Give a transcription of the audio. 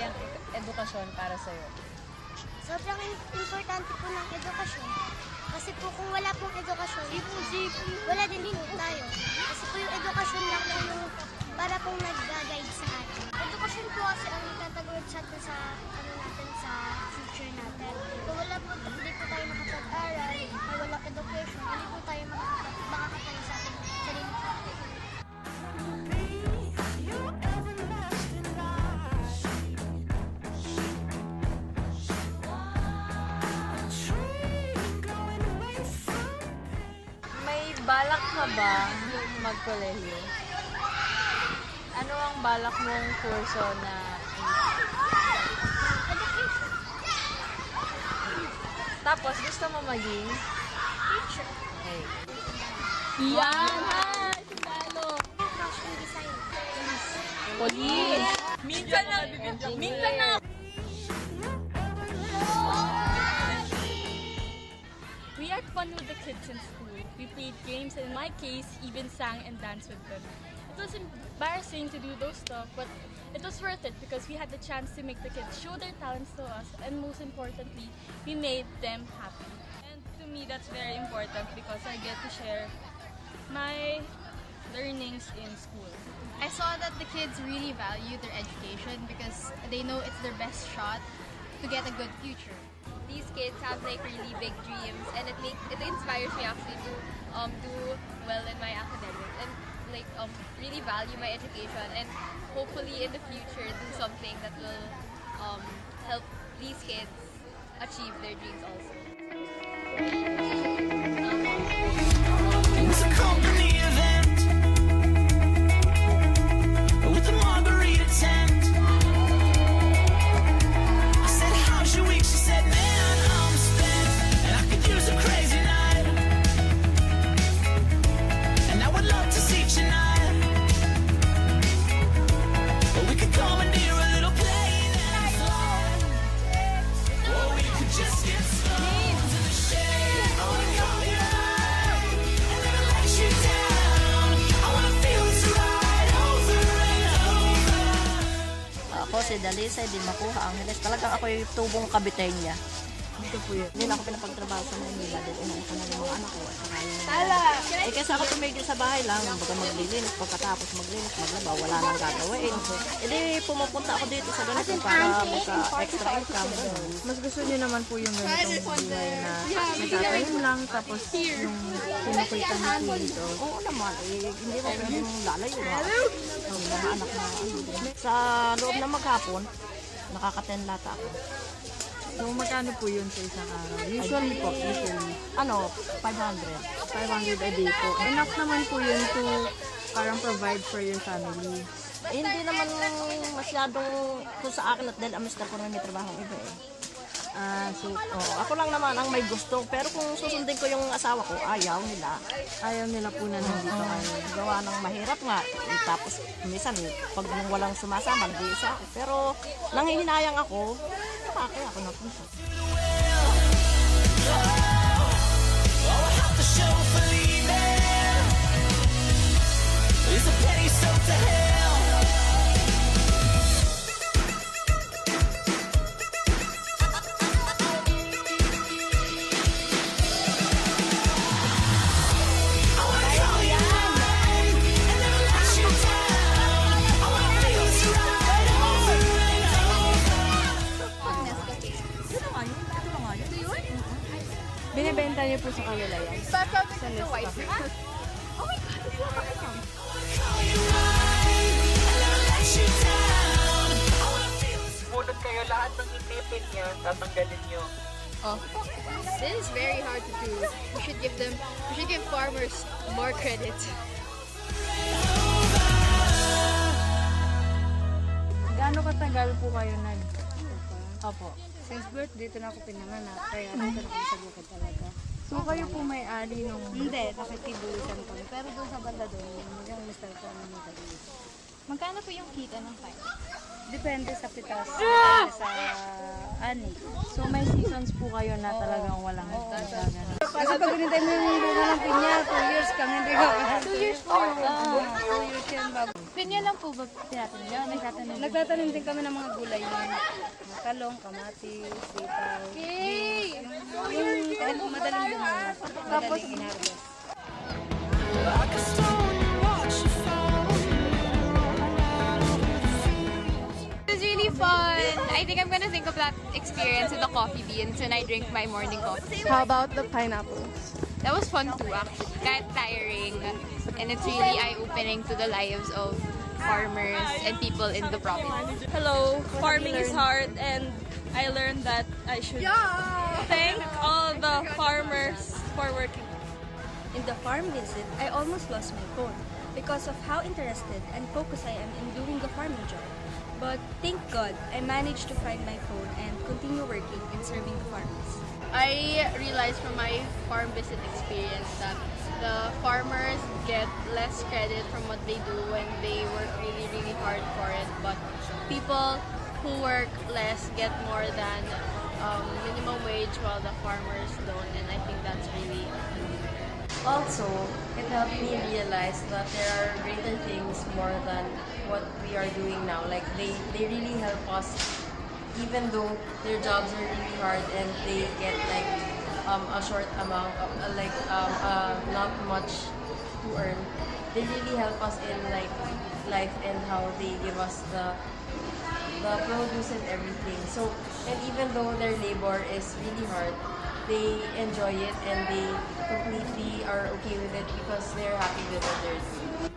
importante ang ed- edukasyon para sa'yo? Sobrang importante po ng edukasyon. Kasi po kung wala pong edukasyon, wala din po tayo. Kasi po yung edukasyon lang po yung para pong nag-guide sa atin. Edukasyon po kasi ang nagtatagawid sa atin sa, ano natin, sa future natin. Kung wala po, hindi po tayo makapag-aral, or walang education, hindi po tayo makakapag- balak ka ba magkolehiyo? Ano ang balak mong kurso na Tapos gusto mo maging? teacher, Okay. Yan! Hi! Sundalo! fashion design, Police! Minsan na, minsan na We had fun with the kids in school. Played games and in my case, even sang and danced with them. It was embarrassing to do those stuff, but it was worth it because we had the chance to make the kids show their talents to us and most importantly, we made them happy. And to me, that's very important because I get to share my learnings in school. I saw that the kids really value their education because they know it's their best shot to get a good future. These kids have like really big dreams and it make it inspires me actually to um do well in my academics and like um really value my education and hopefully in the future do something that will um help these kids achieve their dreams also. Dalisay, di makuha ang hilis. Talagang ako yung tubong kabitay niya. Dito po yun. Hindi ako pinapagtrabaho sa Manila. Dahil inahin ko na yung mga anak ko. At saka yung... Eh kasi ako tumigil sa bahay lang. Baga maglilinis. Pagkatapos maglinis, maglaba, wala nang gagawin. Eh di pumupunta ako dito sa ganito para magka-extra income. Mas gusto niyo naman po yung ganitong buhay na nagkakaroon lang tapos yung pinakita niyo dito. Oo naman. Eh, hindi ko pwedeng lalayo. Ang mga anak na. Sa loob na maghapon, nakaka-10 lata ako. So magkano po yun sa isang araw? Usually po, usually. Ano, 500. 500 a day po. Enough naman po yun to parang provide for your family. Eh, hindi naman masyadong kung sa akin at dahil ang ko na may trabaho iba eh. Ah, so Oo, ako lang naman ang may gusto. Pero kung susundin ko yung asawa ko, ayaw nila. ayaw nila po na nandito kayo. Gawa ng mahirap nga. Eh, tapos, minsan, pag walang sumasama, nag-iisa ako. Pero, nanghihinayang ako, nakakaya ako napunta. Sa white. Call you right and never let you down. I wanna feel this bunot kayo lahat ng itipin niya, tatanggalin niyo. Oh, this is very hard to do. We should give them, we should give farmers more credit. Gaano katagal po kayo nag... Opo. Since birth, dito na ako pinanganak. Kaya dito na ako sa bukid talaga. So kayo po may-ari nung... Hindi, nakikibulusan kami. Pero doon sa banda doon, yung mister ko ang nagkabulusan. Magkano po yung kita ng fine? Depende sa pitas. Depende sa ani. So may seasons po kayo na talagang walang gagana. Kasi pag hinintay mo yung bunga ng pinya, 2 years kang hindi ka. 2 years po. Oo, 2 years yan bago. Pinya lang po ba tinatanong niyo? Nagtatanong Nagtatanim din kami ng mga gulay yun. Talong, kamatis, sitaw. Yay! Yung kahit madaling lumunod. Madaling inharvest. Like a stone, you watch your fall. It was really fun. I think I'm gonna think of that experience with the coffee beans when I drink my morning coffee. How about the pineapple? That was fun too, actually. Kind of tiring, and it's really eye-opening to the lives of farmers and people in the province. Hello, farming is hard and I learned that I should thank all the farmers for working. In the farm visit, I almost lost my phone because of how interested and focused I am in doing the farming job. But thank God, I managed to find my phone and continue working and serving the farmers. I realized from my farm visit experience that the farmers get less credit from what they do when they work really, really hard for it. But people who work less get more than um, minimum wage while the farmers don't. And I think that's really Also, it helped me realize that there are greater things more than what we are doing now. Like they, they really help us even though their jobs are really hard and they get like um, a short amount of uh, like um, uh, not much to earn. They really help us in like life and how they give us the the produce and everything. So and even though their labor is really hard, they enjoy it and they completely are okay with it because they're happy with what they're doing.